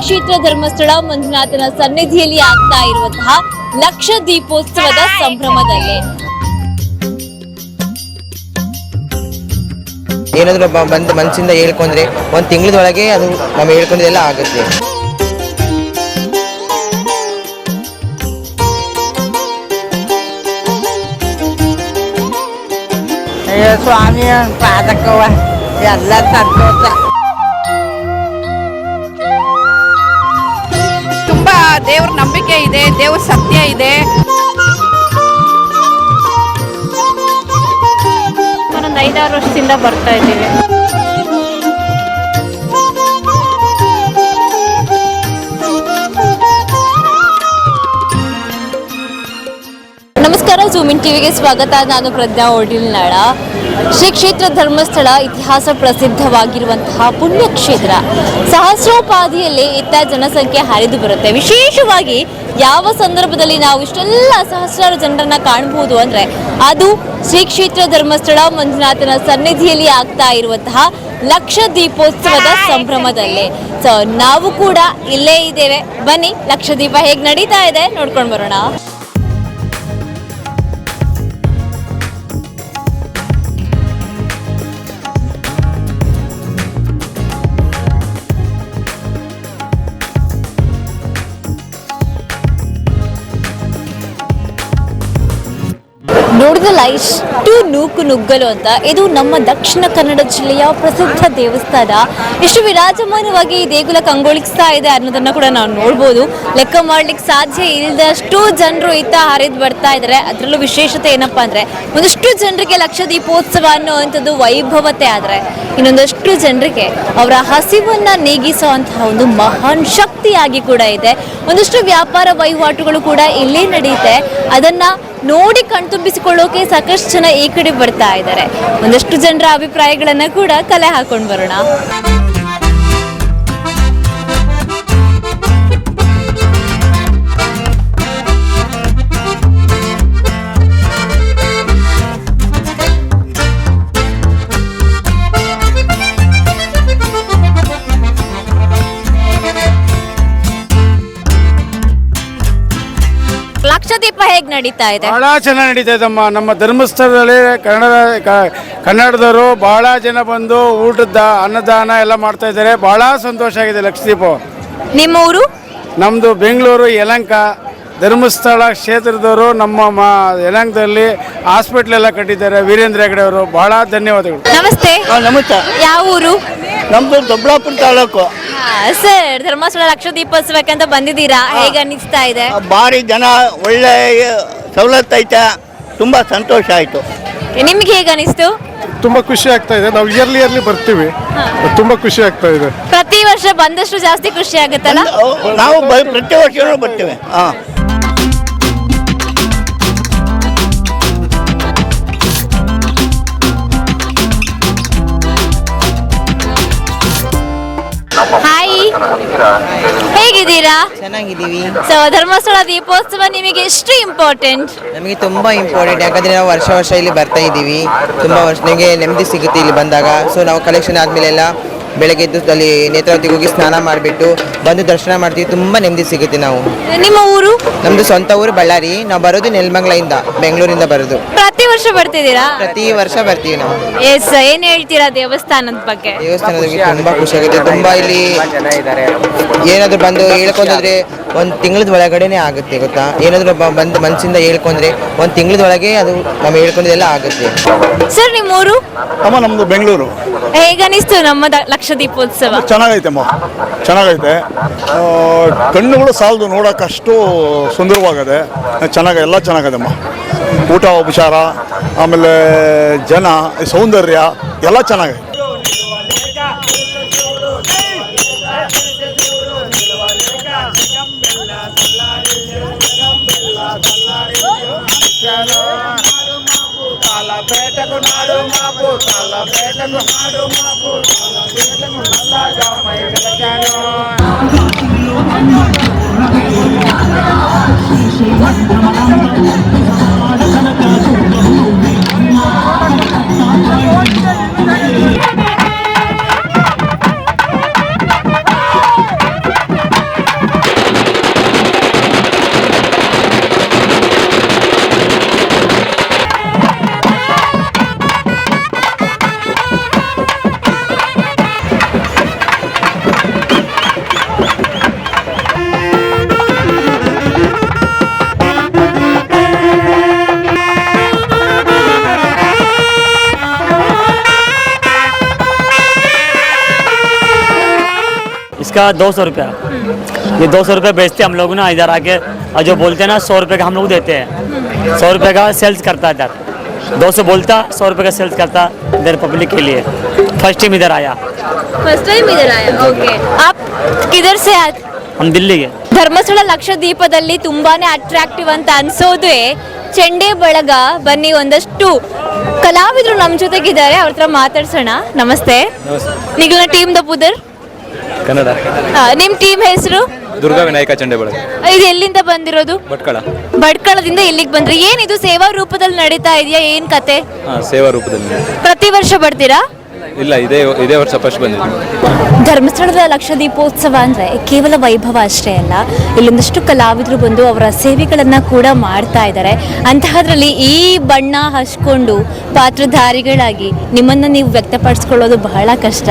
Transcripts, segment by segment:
ಕ್ಷೇತ್ರ ಧರ್ಮಸ್ಥಳ ಮಂಜುನಾಥನ ಸನ್ನಿಧಿಯಲ್ಲಿ ಆಗ್ತಾ ಇರುವಂತಹ ಲಕ್ಷ ದೀಪೋತ್ಸವದ ಸಂಭ್ರಮದಲ್ಲಿ. ಏನಾದರೂ ಬಂದು ಮನಸ್ಸಿಂದ ಹೇಳ್ಕೊಂಡ್ರೆ ಒಂದು ತಿಂಗಳದೊಳಗೆ ಅದು ನಮ್ಮ ಹೇಳ್ಕೊಂಡಿದ್ದೆಲ್ಲ ಆಗುತ್ತೆ. ಅಯ್ಯೋ ಸ್ವಾಮಿ ಪಾದಕವ ಎಲ್ಲ ಸಂತೋಷ. ದೇವ್ರ ನಂಬಿಕೆ ಇದೆ ದೇವ್ರ ಸತ್ಯ ಇದೆ. ಒಂದು ಐದಾರು ವರ್ಷದಿಂದ ಬರ್ತಾ ಇದ್ದೀವಿ ನಮಸ್ಕಾರ ಜೂಮಿನ್ ಟಿವಿಗೆ ಸ್ವಾಗತ. ನಾನು ಪ್ರಜ್ಞಾ ನಾಳ ಶ್ರೀ ಕ್ಷೇತ್ರ ಧರ್ಮಸ್ಥಳ ಇತಿಹಾಸ ಪ್ರಸಿದ್ಧವಾಗಿರುವಂತಹ ಪುಣ್ಯಕ್ಷೇತ್ರ. ಸಹಸ್ರೋಪಾದಿಯಲ್ಲಿ ಇತ್ತ ಜನಸಂಖ್ಯೆ ಹರಿದು ಬರುತ್ತೆ. ವಿಶೇಷವಾಗಿ ಯಾವ ಸಂದರ್ಭದಲ್ಲಿ ನಾವು ಇಷ್ಟೆಲ್ಲ ಸಹಸ್ರಾರು ಜನರನ್ನ ಕಾಣಬಹುದು ಅಂದ್ರೆ ಅದು ಶ್ರೀ ಕ್ಷೇತ್ರ ಧರ್ಮಸ್ಥಳ ಮಂಜುನಾಥನ ಸನ್ನಿಧಿಯಲ್ಲಿ ಆಗ್ತಾ ಇರುವಂತಹ ಲಕ್ಷ ದೀಪೋತ್ಸವದ ಸಂಭ್ರಮದಲ್ಲಿ. ಸೊ ನಾವು ಕೂಡ ಇಲ್ಲೇ ಇದ್ದೇವೆ. ಬನ್ನಿ, ಲಕ್ಷ ದೀಪ ಹೇಗೆ ನಡೀತಾ ಇದೆ ನೋಡ್ಕೊಂಡು ಬರೋಣ. ನೋಡಿದಲ್ಲ ಇಷ್ಟು ನೂಕು ನುಗ್ಗಲು ಅಂತ. ಇದು ನಮ್ಮ ದಕ್ಷಿಣ ಕನ್ನಡ ಜಿಲ್ಲೆಯ ಪ್ರಸಿದ್ಧ ದೇವಸ್ಥಾನ. ಎಷ್ಟು ವಿರಾಜಮಾನವಾಗಿ ಈ ದೇಗುಲ ಕಂಗೊಳಿಸ್ತಾ ಇದೆ ಅನ್ನೋದನ್ನ ಕೂಡ ನಾವು ನೋಡ್ಬೋದು. ಲೆಕ್ಕ ಮಾಡ್ಲಿಕ್ಕೆ ಸಾಧ್ಯ ಇಲ್ಲದಷ್ಟು ಜನರು ಇತ್ತ ಹರಿದು ಬರ್ತಾ ಇದ್ದಾರೆ ಅದರಲ್ಲೂ ವಿಶೇಷತೆ ಏನಪ್ಪಾ ಅಂದ್ರೆ, ಒಂದಷ್ಟು ಜನರಿಗೆ ಲಕ್ಷ ದೀಪೋತ್ಸವ ಅನ್ನುವಂಥದ್ದು ವೈಭವತೆ ಆದರೆ, ಇನ್ನೊಂದಷ್ಟು ಜನರಿಗೆ ಅವರ ಹಸಿವನ್ನ ನೀಗಿಸುವಂತಹ ಒಂದು ಮಹಾನ್ ಶಕ್ತಿಯಾಗಿ ಕೂಡ ಇದೆ. ಒಂದಷ್ಟು ವ್ಯಾಪಾರ ವಹಿವಾಟುಗಳು ಕೂಡ ಇಲ್ಲೇ ನಡೆಯುತ್ತೆ. ಅದನ್ನ ನೋಡಿ ಕಣ್ತುಂಬಿಸಿಕೊಳ್ಳೋಕೆ ಸಾಕಷ್ಟು ಜನ ಈ ಕಡೆ ಬರ್ತಾ ಇದ್ದಾರೆ. ಒಂದಷ್ಟು ಜನರ ಅಭಿಪ್ರಾಯಗಳನ್ನ ಕೂಡ ಕಲೆ ಹಾಕೊಂಡು ಬರೋಣ. ದೀಪ ಹೇಗ್ ನಡೀತಾ ಇದೆ? ಬಹಳ ಚೆನ್ನಾಗಿ ನಡೀತಾ ಇದಮ್ಮ ನಮ್ಮ ಧರ್ಮಸ್ಥಳದಲ್ಲಿ ಕನ್ನಡ ಕ- ಕನ್ನಡದವರು ಬಹಳ ಜನ ಬಂದು ಊಟದ ಅನ್ನದಾನ ಎಲ್ಲ ಮಾಡ್ತಾ ಇದ್ದಾರೆ. ಬಹಳ ಸಂತೋಷ ಆಗಿದೆ ಲಕ್ಷದೀಪ ನಿಮ್ಮ ಊರು? ನಮ್ಮದು ಬೆಂಗಳೂರು ಯಲಂಕ. ಧರ್ಮಸ್ಥಳ ಕ್ಷೇತ್ರದವರು ನಮ್ಮ ಮಾ ಯಲಂಕದಲ್ಲಿ ಹಾಸ್ಪಿಟ್ಲ್ ಎಲ್ಲ ಕಟ್ಟಿದ್ದಾರೆ. ವೀರೇಂದ್ರ ಹೆಗಡೆ ಅವರು ಬಹಳ ಧನ್ಯವಾದಗಳು. ನಮಸ್ತೆ. ನಮಸ್ತೆ. ಯಾವ ಊರು? ನಮ್ದು ದೊಡ್ಡಬಳ್ಳಾಪುರ ತಾಲೂಕು. ಸರ್ ಧರ್ಮಸ್ಥಳ ಲಕ್ಷ ದೀಪೋತ್ಸವಕ್ಕೆ ಅಂತ ಬಂದಿದ್ದೀರಾ ಹೇಗೆ ಅನಿಸ್ತಾ ಇದೆ? ಭಾರಿ ಜನ ಒಳ್ಳೆ ಸವಲತ್ತು ಐತೆ. ತುಂಬ ಸಂತೋಷ ಆಯಿತು. ನಿಮ್ಗೆ ಹೇಗೆ ಅನಿಸ್ತು ತುಂಬಾ ಖುಷಿ ಆಗ್ತಾ ಇದೆ. ನಾವು ಇಯರ್ಲಿ ಇಯರ್ಲಿ ಬರ್ತೀವಿ. ತುಂಬಾ ಖುಷಿ ಆಗ್ತಾ ಇದೆ. ಪ್ರತಿ ವರ್ಷ ಬಂದಷ್ಟು ಜಾಸ್ತಿ ಖುಷಿ ಆಗುತ್ತಲ್ಲ? ನಾವು ಬ- ಪ್ರತಿ ವರ್ಷ ಬರ್ತೀವಿ. ಹಾಂ. ಹೇಗಿದ್ದೀರಾ? ಚೆನ್ನಾಗಿದ್ದೀವಿ. ಸೊ ಧರ್ಮಸ್ಥಳ ದೀಪೋತ್ಸವ ನಿಮಗೆ ಎಷ್ಟು ಇಂಪಾರ್ಟೆಂಟ್ ನಮಗೆ ತುಂಬಾ ಇಂಪಾರ್ಟೆಂಟ್ ಯಾಕಂದ್ರೆ ನಾವು ವರ್ಷ ವರ್ಷ ಇಲ್ಲಿ ಬರ್ತಾ ಇದ್ದೀವಿ. ತುಂಬಾ ವರ್ಷ ನಮಗೆ ನೆಮ್ಮದಿ ಸಿಗುತ್ತೆ ಇಲ್ಲಿ ಬಂದಾಗ. ಸೊ ನಾವು ಕಲೆಕ್ಷನ್ ಆದಮೇಲೆಲ್ಲ ಬೆಳಗ್ಗೆ ಎದ್ದು ಅಲ್ಲಿ ನೇತ್ರಾವತಿಗೆ ಹೋಗಿ ಸ್ನಾನ ಮಾಡಿಬಿಟ್ಟು ಬಂದು ದರ್ಶನ ಮಾಡ್ತೀವಿ. ತುಂಬ ನೆಮ್ಮದಿ ಸಿಗುತ್ತೆ ನಾವು. ನಿಮ್ಮ ಊರು? ನಮ್ದು ಸ್ವಂತ ಊರು ಬಳ್ಳಾರಿ. ನಾವು ಬರೋದು ನೆಲಮಂಗ್ಲಿಂದ ಬೆಂಗಳೂರಿಂದ ಬರೋದು. ಪ್ರತಿ ವರ್ಷ ಬರ್ತಿದ್ದೀರಾ? ಪ್ರತಿ ವರ್ಷ ಬರ್ತೀವಿ ನಾವು. ಎಸ್ ಏನ್ ಹೇಳ್ತೀರಾ ದೇವಸ್ಥಾನದ ಬಗ್ಗೆ? ದೇವಸ್ಥಾನದ ಬಗ್ಗೆ ತುಂಬಾ ಖುಷಿ ಆಗುತ್ತೆ. ತುಂಬಾ ಇಲ್ಲಿ ಏನಾದ್ರು ಬಂದು ಹೇಳ್ಕೊಂಡ್ರೆ ಒಂದು ತಿಂಗಳದ ಒಳಗಡೆನೆ ಆಗುತ್ತೆ ಗೊತ್ತಾ? ಏನಾದ್ರು ಬಂದು ಮನಸ್ಸಿಂದ ಹೇಳ್ಕೊಂಡ್ರೆ ಒಂದು ತಿಂಗಳದೊಳಗೆ ಅದು ನಮ್ಮ ಹೇಳ್ಕೊಂಡಿದ್ದೆಲ್ಲ ಆಗುತ್ತೆ. ಸರ್ ನಿಮ್ಮ ಊರು ಅಮ್ಮ ನಮ್ದು ಬೆಂಗಳೂರು. ಹೇಗನಿಸ್ತು ನಮ್ಮ ದ- ಲಕ್ಷ ಲಕ್ಷ ದೀಪೋತ್ಸವ. ಚೆನ್ನಾಗೈತೆ ಅಮ್ಮ ಚೆನ್ನಾಗೈತೆ. ಕಣ್ಣುಗಳು ಸಾಲದು ನೋಡೋಕೆ ಅಷ್ಟು ಸುಂದರವಾಗಿದೆ ಚೆನ್ನಾಗಿ ಎಲ್ಲ ಚೆನ್ನಾಗದೆಮ್ಮ ಊಟ ಉಪಚಾರ ಆಮೇಲೆ ಜನ ಸೌಂದರ್ಯ ಎಲ್ಲ ಚೆನ್ನಾಗೈತೆ. వెలకు మాడు మాకు వెలకు నల్లగా మై వెలకాను శ్రీ శ్రీ इसका दो सौ रुपया ये दो सौ रुपये बेचते हम लोग ना इधर आके और जो बोलते हैं ना सौ रुपये का हम लोग देते हैं सौ रुपये का सेल्स करता है इधर दो सौ बोलता सौ रुपये का सेल्स करता इधर पब्लिक के लिए फर्स्ट टाइम इधर आया फर्स्ट टाइम इधर आया ओके आप किधर से आए हम दिल्ली के ಧರ್ಮಸ್ಥಳ ಲಕ್ಷದೀಪದಲ್ಲಿ ತುಂಬಾನೇ ಅಟ್ರಾಕ್ಟಿವ್ ಅಂತ ಅನ್ಸೋದೇ ಚೆಂಡೆ ಬಳಗ ಬನ್ನಿ ಒಂದಷ್ಟು ಕಲಾವಿದರು ನಮ್ಮ ಜೊತೆಗಿದ್ದಾರೆ ಅವ್ರ ಹತ್ರ ಮಾತಾಡ್ಸೋಣ ನಮಸ್ತೆ ನಿಗಲ ಟೀಮ್ ದ ಪುದರ್ ಕನ್ನಡ. ಆ, ನಿಮ್ ಟೀಮ್ ಹೆಸರು? ದುರ್ಗಾ ವಿನಾಯಕ ಚಂಡೆ ಬಳಕೆ ಇದು ಎಲ್ಲಿಂದ ಬಂದಿರೋದು? ಭಟ್ಕಳ. ಭಟ್ಕಳದಿಂದ ಇಲ್ಲಿಗೆ ಬಂದ್ರೆ? ಏನಿದು ಸೇವಾ ರೂಪದಲ್ಲಿ ನಡೀತಾ ಇದೆಯಾ? ಏನ್ ಕತೆ? ಹಾಂ ಸೇವಾ ರೂಪದಲ್ಲಿ. ಪ್ರತಿ ವರ್ಷ ಬರ್ತೀರಾ? ಇಲ್ಲ ಇದೇ ಇದೇ ವರ್ಷ ಫಸ್ಟ್ ಬಂದಿದ್ದು. ಧರ್ಮಸ್ಥಳದ ಲಕ್ಷ ದೀಪೋತ್ಸವ ಅಂದರೆ ಕೇವಲ ವೈಭವ ಅಷ್ಟೇ ಅಲ್ಲ. ಇಲ್ಲೊಂದಷ್ಟು ಕಲಾವಿದರು ಬಂದು ಅವರ ಸೇವೆಗಳನ್ನ ಕೂಡ ಮಾಡ್ತಾ ಇದ್ದಾರೆ. ಅಂತಹದ್ರಲ್ಲಿ ಈ ಬಣ್ಣ ಹಚ್ಕೊಂಡು ಪಾತ್ರಧಾರಿಗಳಾಗಿ ನಿಮ್ಮನ್ನ ನೀವು ವ್ಯಕ್ತಪಡಿಸ್ಕೊಳ್ಳೋದು ಬಹಳ ಕಷ್ಟ.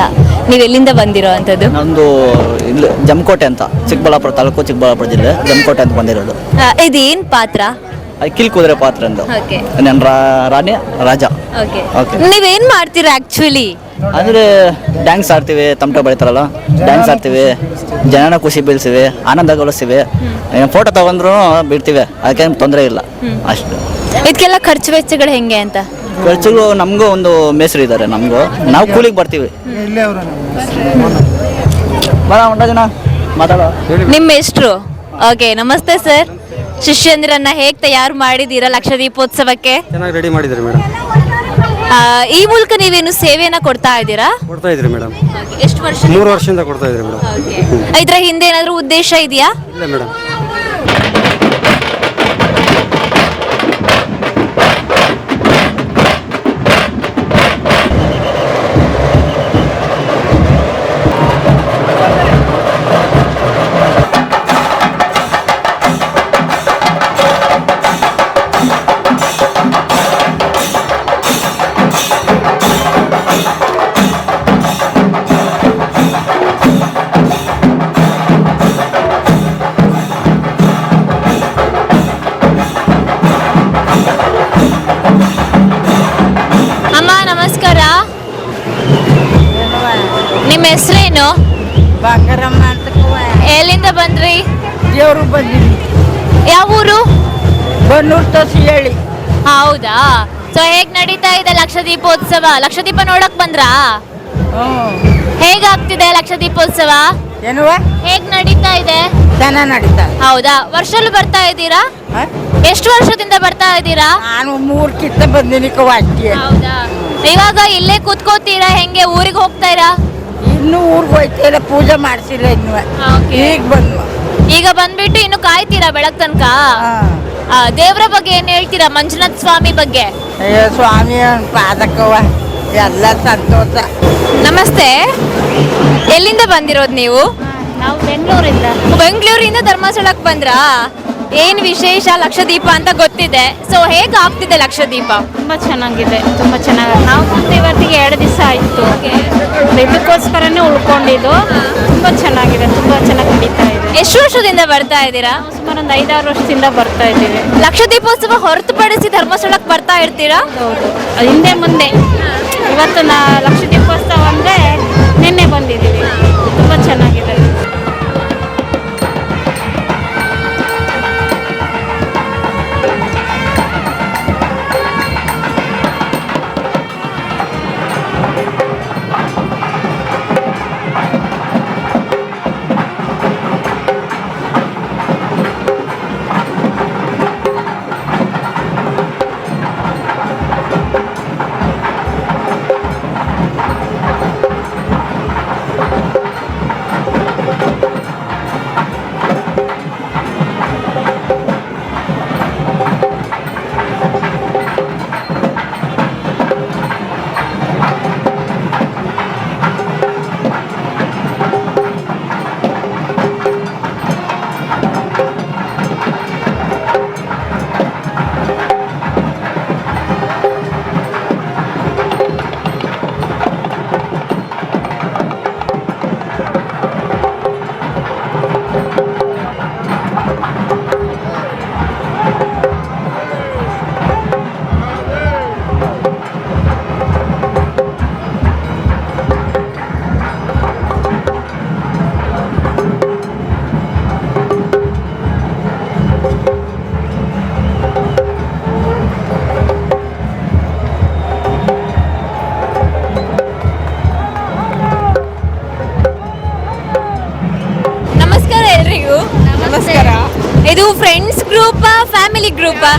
ನೀವು ಎಲ್ಲಿಂದ ಬಂದಿರೋ ಅಂತದ್ದು ನಮ್ಮದು ಇಲ್ಲಿ ಜಮಕೋಟೆ ಅಂತ ಚಿಕ್ಕಬಳ್ಳಾಪುರ ತಾಲೂಕು ಚಿಕ್ಕಬಳ್ಳಾಪುರ ಜಿಲ್ಲೆ ಜಮಕೋಟೆ ಅಂತ ಬಂದಿರೋದು. ಇದೇನು ಪಾತ್ರ? ಅದು ಕಿಲ್ ಕುದುರೆ ಪಾತ್ರ ಎಂದು ಓಕೆ ನಾನು ರಾ- ರಾಣಿ ರಾಜ. ಓಕೆ. ನೀವೇನು ಮಾಡ್ತೀರಾ ಆಕ್ಚುಲಿ ಅಂದ್ರೆ ಡ್ಯಾನ್ಸ್ ಆಡ್ತೀವಿ ತಮಟ ಬೆಳಿತಾರಲ್ಲ? ಡ್ಯಾನ್ಸ್ ಆಡ್ತೀವಿ ಜನನ ಖುಷಿ ಬೀಳ್ಸಿವಿ ಆನಂದಗೊಳಿಸ್ತೀವಿ ಫೋಟೋ ತಗೊಂಡ್ರು ಬಿಡ್ತೀವಿ ಅದಕ್ಕೇನು ತೊಂದರೆ ಇಲ್ಲ. ಅಷ್ಟು. ಇದಕ್ಕೆಲ್ಲ ಖರ್ಚು ವೆಚ್ಚಗಳು ಹೆಂಗೆ ಅಂತ? ಖರ್ಚುಗಳು ನಮಗೂ ಒಂದು ಮೇಸರು ಇದ್ದಾರೆ ನಮಗೂ. ನಾವು ಕೂಲಿಗೆ ಬರ್ತೀವಿ. ಬರ ಉಂಟ ಜನ ಮಾತಾಡೋ. ನಿಮ್ಮ ಹೆಸರು ಓಕೆ ನಮಸ್ತೆ ಸರ್. ಶಿಷ್ಯಂದಿರನ್ನ ಹೇಗೆ ತಯಾರು ಮಾಡಿದ್ದೀರಾ ಲಕ್ಷ ದೀಪೋತ್ಸವಕ್ಕೆ ಚೆನ್ನಾಗಿ ರೆಡಿ ಮಾಡಿದ್ರಿ ಮೇಡಮ್. ಆ, ಈ ಮೂಲಕ ನೀವೇನು ಸೇವೆಯನ್ನ ಕೊಡ್ತಾ ಇದ್ದೀರಾ? ಕೊಡ್ತಾ ಇದ್ರಿ ಮೇಡಮ್. ಎಷ್ಟು ವರ್ಷ ಮೂರು ವರ್ಷದಿಂದ ಕೊಡ್ತಾ ಇದ್ರಿ ಮೇಡಮ್. ಇದರ ಹಿಂದೆ ಏನಾದರೂ ಉದ್ದೇಶ ಇದೆಯಾ? ಇಲ್ಲ ಮೇಡಮ್. ದೇವ್ರು ಬಂದಿವಿ ಯಾವ ಊರು? ಬನ್ನೂರು ತೋಸಿ ಹೇಳಿ ಹೌದಾ? ಸೊ ಹೇಗ್ ನಡೀತಾ ಇದೆ ಲಕ್ಷ ದೀಪೋತ್ಸವ ಲಕ್ಷ ದೀಪ ನೋಡಕ್ ಬಂದ್ರಾ? ಹೇಗಾಗ್ತಿದೆ ಲಕ್ಷದೀಪೋತ್ಸವ? ಏನುವ ಹೇಗ್ ನಡೀತಾ ಇದೆ? ಚೆನ್ನಾಗಿ ನಡೀತಾ ಹೌದಾ? ವರ್ಷಲ್ಲೂ ಬರ್ತಾ ಇದ್ದೀರಾ? ಎಷ್ಟು ವರ್ಷದಿಂದ ಬರ್ತಾ ಇದ್ದೀರಾ? ನಾನು ಮೂರು ಕಿತ್ತ ಬಂದಿನಿ ವಾಕ್ಯ ಹೌದಾ? ಇವಾಗ ಇಲ್ಲೇ ಕೂತ್ಕೋತೀರಾ? ಹೆಂಗೆ ಊರಿಗೆ ಹೋಗ್ತಾರಾ ಇನ್ನೂ ಊರಿಗೆ ಹೋಯ್ತಿಲ್ಲ ಪೂಜೆ ಮಾಡಿಸಿಲ್ಲ ಇನ್ನು Okay. ಈಗ ಬಂದ್ವ. ಈಗ ಬಂದ್ಬಿಟ್ಟು ಇನ್ನು ಕಾಯ್ತೀರಾ ಬೆಳಗ್ ತನಕ? ದೇವರ ದೇವ್ರ ಬಗ್ಗೆ ಏನ್ ಹೇಳ್ತೀರಾ? ಮಂಜುನಾಥ್ ಸ್ವಾಮಿ ಬಗ್ಗೆ. ಅಯ್ಯೋ ಸ್ವಾಮಿ ಪಾದಕವ ಎಲ್ಲ ಸಂತೋಷ. ನಮಸ್ತೆ. ಎಲ್ಲಿಂದ ಬಂದಿರೋದು ನೀವು? ನಾವು ಬೆಂಗಳೂರಿಂದ. ಬೆಂಗಳೂರಿಂದ ಧರ್ಮಸ್ಥಳಕ್ಕೆ ಬಂದ್ರಾ? ಏನ್ ವಿಶೇಷ ಲಕ್ಷದೀಪ ಅಂತ ಗೊತ್ತಿದೆ? ಸೊ ಹೇಗೆ ಆಗ್ತಿದೆ ಲಕ್ಷದೀಪ? ತುಂಬ ಚೆನ್ನಾಗಿದೆ ತುಂಬ ಚೆನ್ನಾಗಿ ನಾವು ಬಂದು ಇವತ್ತಿಗೆ ಎರಡು ದಿವಸ ಆಯಿತು. ಇದಕ್ಕೋಸ್ಕರನೇ ಉಳ್ಕೊಂಡಿದ್ದು. ತುಂಬ ಚೆನ್ನಾಗಿದೆ ತುಂಬ ಚೆನ್ನಾಗಿ ನಡೀತಾ ಇದೆ. ಎಷ್ಟು ವರ್ಷದಿಂದ ಬರ್ತಾ ಇದ್ದೀರಾ? ಸುಮಾರು ಒಂದು ಐದಾರು ವರ್ಷದಿಂದ ಬರ್ತಾ ಇದ್ದೀವಿ. ಲಕ್ಷದೀಪೋತ್ಸವ ಹೊರತುಪಡಿಸಿ ಧರ್ಮಸ್ಥಳಕ್ಕೆ ಬರ್ತಾ ಇರ್ತೀರಾ? ಹೌದು. ಹಿಂದೆ ಮುಂದೆ. ಇವತ್ತು ನಾ ಲಕ್ಷದೀಪೋತ್ಸವ ಅಂದರೆ ನಿನ್ನೆ ಬಂದಿದ್ದೀವಿ. ತುಂಬ ಚೆನ್ನಾಗಿದೆ.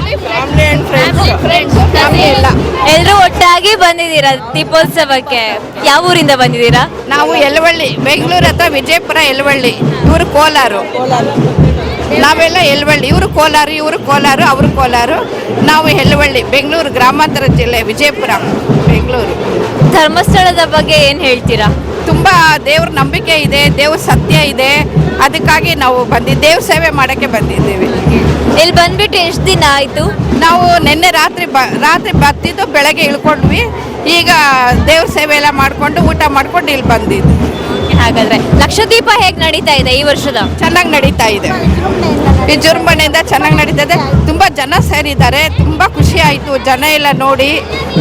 ದೀಪ ಗ್ರೂಪ್ ಎಲ್ಲರೂ ಒಟ್ಟಾಗಿ ಬಂದಿದ್ದೀರಾ ದೀಪೋತ್ಸವಕ್ಕೆ? ಯಾವ ಊರಿಂದ ಬಂದಿದ್ದೀರಾ? ನಾವು ಎಲ್ವಳ್ಳಿ ಬೆಂಗಳೂರು ಅಥವಾ ವಿಜಯಪುರ ಎಲ್ವಳ್ಳಿ ಇವರು ಕೋಲಾರು. ನಾವೆಲ್ಲ ಎಲ್ವಳ್ಳಿ ಇವರು ಕೋಲಾರು ಇವರು ಕೋಲಾರು ಅವರು ಕೋಲಾರು. ನಾವು ಎಲ್ವಳ್ಳಿ ಬೆಂಗಳೂರು ಗ್ರಾಮಾಂತರ ಜಿಲ್ಲೆ ವಿಜಯಪುರ ಬೆಂಗಳೂರು. ಧರ್ಮಸ್ಥಳದ ಬಗ್ಗೆ ಏನು ಹೇಳ್ತೀರಾ? ತುಂಬ ದೇವ್ರ ನಂಬಿಕೆ ಇದೆ ದೇವ್ರ ಸತ್ಯ ಇದೆ. ಅದಕ್ಕಾಗಿ ನಾವು ಬಂದಿದ್ದು ದೇವ್ರ ಸೇವೆ ಮಾಡೋಕ್ಕೆ ಬಂದಿದ್ದೀವಿ. ಇಲ್ಲಿ ಬಂದ್ಬಿಟ್ಟು ಎಷ್ಟು ದಿನ ಆಯಿತು? ನಾವು ನಿನ್ನೆ ರಾತ್ರಿ ಬ ರಾತ್ರಿ ಬರ್ತಿದ್ದು ಬೆಳಗ್ಗೆ ಇಳ್ಕೊಂಡ್ವಿ. ಈಗ ದೇವ್ರ ಸೇವೆ ಎಲ್ಲ ಮಾಡಿಕೊಂಡು ಊಟ ಮಾಡ್ಕೊಂಡು ಇಲ್ಲಿ ಬಂದಿದ್ವಿ ಹಾಗಾದ್ರೆ ಲಕ್ಷದೀಪ ಹೇಗೆ ನಡೀತಾ ಇದೆ ಈ ವರ್ಷದ? ಚೆನ್ನಾಗಿ ನಡೀತಾ ಇದೆ. ವಿಜೃಂಭಣೆಯಿಂದ ಚೆನ್ನಾಗಿ ನಡೀತಾ ಇದೆ. ತುಂಬ ಜನ ಸೇರಿದ್ದಾರೆ. ತುಂಬ ಖುಷಿ ಆಯಿತು. ಜನ ಎಲ್ಲ ನೋಡಿ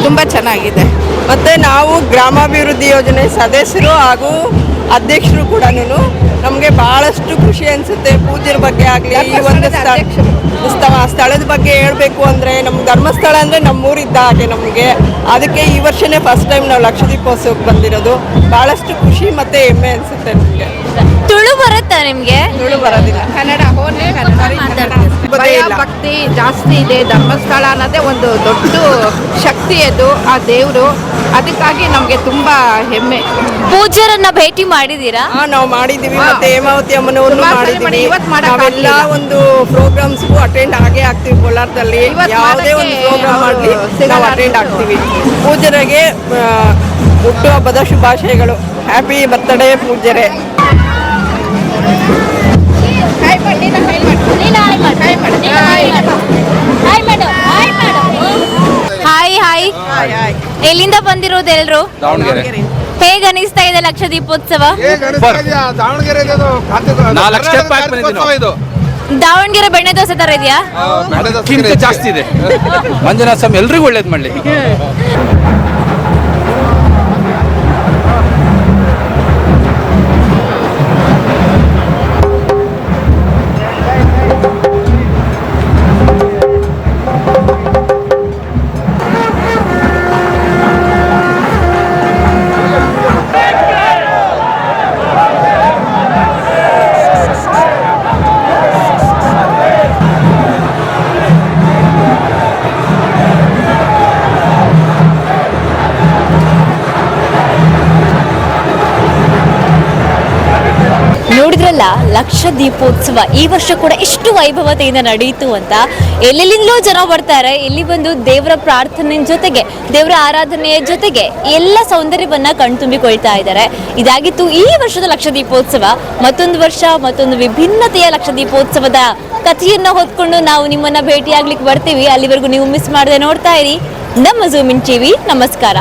ತುಂಬ ಚೆನ್ನಾಗಿದೆ. ಮತ್ತು ನಾವು ಗ್ರಾಮಾಭಿವೃದ್ಧಿ ಯೋಜನೆ ಸದಸ್ಯರು ಹಾಗೂ ಅಧ್ಯಕ್ಷರು ಕೂಡ ನಮಗೆ ಬಹಳಷ್ಟು ಖುಷಿ ಅನಿಸುತ್ತೆ. ಪೂಜೆಯ ಬಗ್ಗೆ ಆಗಲಿ ಈ ಒಂದು ಸ್ಥಳ ಸ್ಥಳ ಸ್ಥಳದ ಬಗ್ಗೆ ಹೇಳಬೇಕು ಅಂದರೆ ನಮ್ಮ ಧರ್ಮಸ್ಥಳ ಅಂದರೆ ನಮ್ಮೂರಿದ್ದ ಹಾಗೆ ನಮಗೆ. ಅದಕ್ಕೆ ಈ ವರ್ಷನೇ ಫಸ್ಟ್ ಟೈಮ್ ನಾವು ಲಕ್ಷದೀಪೋತ್ಸವಕ್ಕೆ ಬಂದಿರೋದು. ಭಾಳಷ್ಟು ಖುಷಿ ಮತ್ತು ಹೆಮ್ಮೆ ಅನಿಸುತ್ತೆ ನಮಗೆ. ತುಳು ಬರುತ್ತಾ ನಿಮ್ಗೆ ತುಳು ಬರೋದಿಲ್ಲ ಕನ್ನಡ. ಓನ್ಲಿ ಕನ್ನಡ ಭಯ ಭಕ್ತಿ ಜಾಸ್ತಿ ಇದೆ ಧರ್ಮಸ್ಥಳ ಅನ್ನೋದೇ ಒಂದು ದೊಡ್ಡ ಶಕ್ತಿ ಅದು ಆ ದೇವರು. ಅದಕ್ಕಾಗಿ ನಮಗೆ ತುಂಬಾ ಹೆಮ್ಮೆ. ಪೂಜರನ್ನ ಭೇಟಿ ಮಾಡಿದೀರಾ? ಹಾ ನಾವು ಮಾಡಿದೀವಿ ಮತ್ತೆ ಹೇಮಾವತಿ ಅಮ್ಮನವ್ರನ್ನು ಮಾಡಿದೀವಿ. ಇವತ್ತು ನಾವೆಲ್ಲ ಒಂದು ಪ್ರೋಗ್ರಾಮ್ಸ್ಗೂ ಅಟೆಂಡ್ ಆಗೇ ಆಗ್ತೀವಿ ಕೋಲಾರದಲ್ಲಿ. ಯಾವುದೇ ಒಂದು ಪ್ರೋಗ್ರಾಮ್ ಮಾಡಲಿ ನಾವು ಅಟೆಂಡ್ ಆಗ್ತೀವಿ. ಆಗ್ತೀವಿ ಪೂಜರಿಗೆ ಹುಟ್ಟುಹಬ್ಬದ ಶುಭಾಶಯಗಳು. ಹ್ಯಾಪಿ ಬರ್ತ್ಡೇ ಪೂಜೆರೆ ಹಾಯ್ ಹಾಯ್ ಎಲ್ಲಿಂದ ಬಂದಿರೋದು ಎಲ್ರು? ದಾವಣಗೆರೆ. ಹೇಗ್ ಅನಿಸ್ತಾ ಇದೆ ಲಕ್ಷ ದೀಪೋತ್ಸವ ದಾವಣಗೆರೆ ಬೆಣ್ಣೆ ದೋಸೆ ತರ ಇದೆಯಾ? ಜಾಸ್ತಿ ಇದೆ. ಮಂಜುನಾಥ ಸ್ವಾಮಿ ಎಲ್ರಿಗೂ ಒಳ್ಳೇದ್ ಮಾಡಲಿ. ಈ ವರ್ಷ ಕೂಡ ಎಷ್ಟು ವೈಭವತೆಯಿಂದ ನಡೆಯಿತು ಅಂತ ಎಲ್ಲೆಲ್ಲಿಂದಲೂ ಜನ ಬರ್ತಾರೆ. ಇಲ್ಲಿ ಬಂದು ದೇವರ ಪ್ರಾರ್ಥನೆ ಜೊತೆಗೆ, ದೇವರ ಆರಾಧನೆಯ ಜೊತೆಗೆ ಎಲ್ಲ ಸೌಂದರ್ಯವನ್ನ ಕಣ್ತುಂಬಿಕೊಳ್ತಾ ಇದ್ದಾರೆ. ಇದಾಗಿತ್ತು ಈ ವರ್ಷದ ಲಕ್ಷ ದೀಪೋತ್ಸವ ಮತ್ತೊಂದು ವರ್ಷ, ಮತ್ತೊಂದು ವಿಭಿನ್ನತೆಯ ಲಕ್ಷ ದೀಪೋತ್ಸವದ ಕಥೆಯನ್ನ ಹೊತ್ಕೊಂಡು ನಾವು ನಿಮ್ಮನ್ನ ಭೇಟಿಯಾಗ್ಲಿಕ್ಕೆ ಬರ್ತೀವಿ. ಅಲ್ಲಿವರೆಗೂ ನೀವು ಮಿಸ್ ಮಾಡದೆ ನೋಡ್ತಾ ಇರಿ. ನಮ್ಮ ಜೂಮಿನ್ ಟಿವಿ ನಮಸ್ಕಾರ.